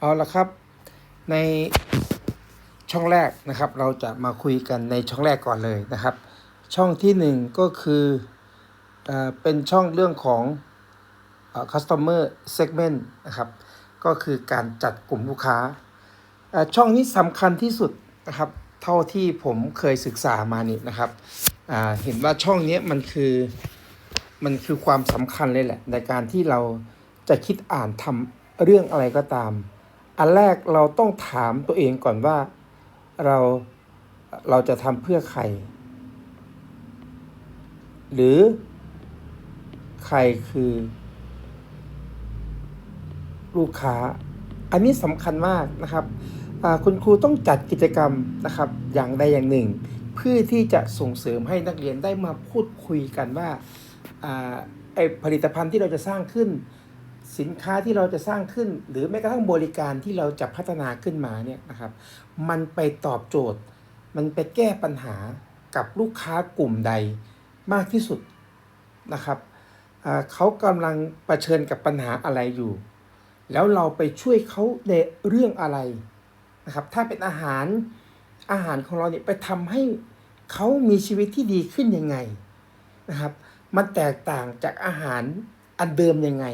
เอาละครับ ในช่องแรกนะครับ เราจะมาคุยกันในช่องแรกก่อนเลยนะครับ ช่องที่หนึ่งก็คือเอเป็นช่องเรื่องของอ customer segment นะครับ ก็คือการจัดกลุ่มลูกค้า ช่องนี้สำคัญที่สุดนะครับ เท่าที่ผมเคยศึกษามานี่นะครับเห็นว่าช่องนี้มันคือมันคือความสำคัญเลยแหละ ในการที่เราจะคิดอ่านทำเรื่องอะไรก็ตาม อันแรกเราต้องถามตัวเองก่อนว่าเราเราจะทำเพื่อใคร หรือใครคือ ลูกค้า อันนี้สำคัญมากนะครับ คุณครูต้องจัดกิจกรรมนะครับ อย่างใดอย่างหนึ่ง เพื่อที่จะส่งเสริมให้นักเรียนได้มาพูดคุยกันว่าไอผลิตภัณฑ์ที่เราจะสร้างขึ้น สินค้าที่เราจะสร้างขึ้น หรือแม้กระทั่งบริการที่เราจะพัฒนาขึ้นมาเนี่ยนะครับ มันไปตอบโจทย์ มันไปแก้ปัญหากับลูกค้ากลุ่มใดมากที่สุดนะครับเขากำลังเผชิญกับปัญหาอะไรอยู่ แล้วเราไปช่วยเขาในเรื่องอะไรนะครับ ถ้าเป็นอาหารอาหารของเราเนี่ยไปทำให้เขามีชีวิตที่ดีขึ้นยังไงนะครับ มันแตกต่างจากอาหารอันเดิมยังไง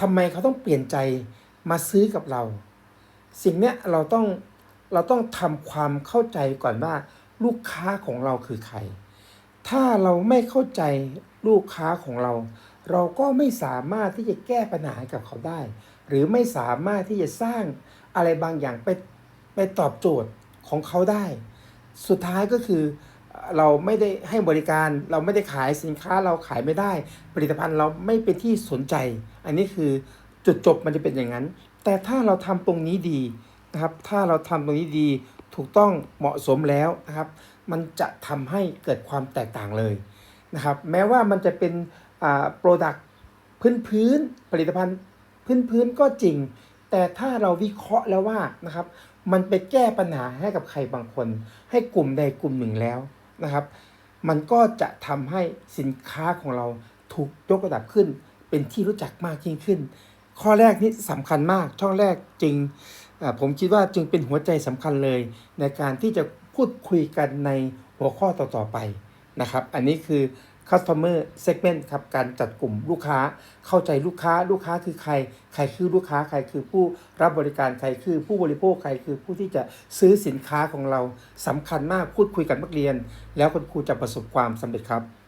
ทำไมเขาต้องเปลี่ยนใจมาซื้อกับเรา สิ่งเนี้ยเราต้องเราต้องทำความเข้าใจก่อนว่าลูกค้าของเราคือใคร ถ้าเราไม่เข้าใจลูกค้าของเรา เราก็ไม่สามารถที่จะแก้ปัญหาให้กับเขาได้ หรือไม่สามารถที่จะสร้างอะไรบางอย่างไปไปตอบโจทย์ของเขาได้ สุดท้ายก็คือ เราไม่ได้ให้บริการเราไม่ได้ขายสินค้าเราขายไม่ได้ ผลิตภัณฑ์เราไม่เป็นที่สนใจ อันนี้คือจุดจบมันจะเป็นอย่างนั้น แต่ถ้าเราทำตรงนี้ดีนะครับถ้าเราทำตรงนี้ดีถูกต้องเหมาะสมแล้วนะครับ มันจะทำให้เกิดความแตกต่างเลยนะครับ แม้ว่ามันจะเป็นอ่าโปรดักพื้นพื้นผลิตภัณฑ์พื้นพื้นก็จริง แต่ถ้าเราวิเคราะห์แล้วว่านะครับ มันไปแก้ปัญหาให้กับใครบางคน ให้กลุ่มใดกลุ่มหนึ่งแล้ว นะครับ มันก็จะทำให้สินค้าของเราถูกยกระดับขึ้น เป็นที่รู้จักมากยิ่งขึ้น ข้อแรกนี้สำคัญมาก ช่องแรกจึงผมคิดว่าจึงเป็นหัวใจสำคัญเลย ในการที่จะพูดคุยกันในหัวข้อต่อๆไปนะครับ อันนี้คือ customer segment ครับการจัดกลุ่มลูกค้าเข้าใจลูกค้าลูกค้าคือใคร ใครคือลูกค้าใครคือผู้รับบริการใครคือผู้บริโภคใครคือผู้ที่จะซื้อสินค้าของเราสำคัญมากพูดคุยกับนักเรียน แล้วคุณครูจะประสบความสำเร็จครับ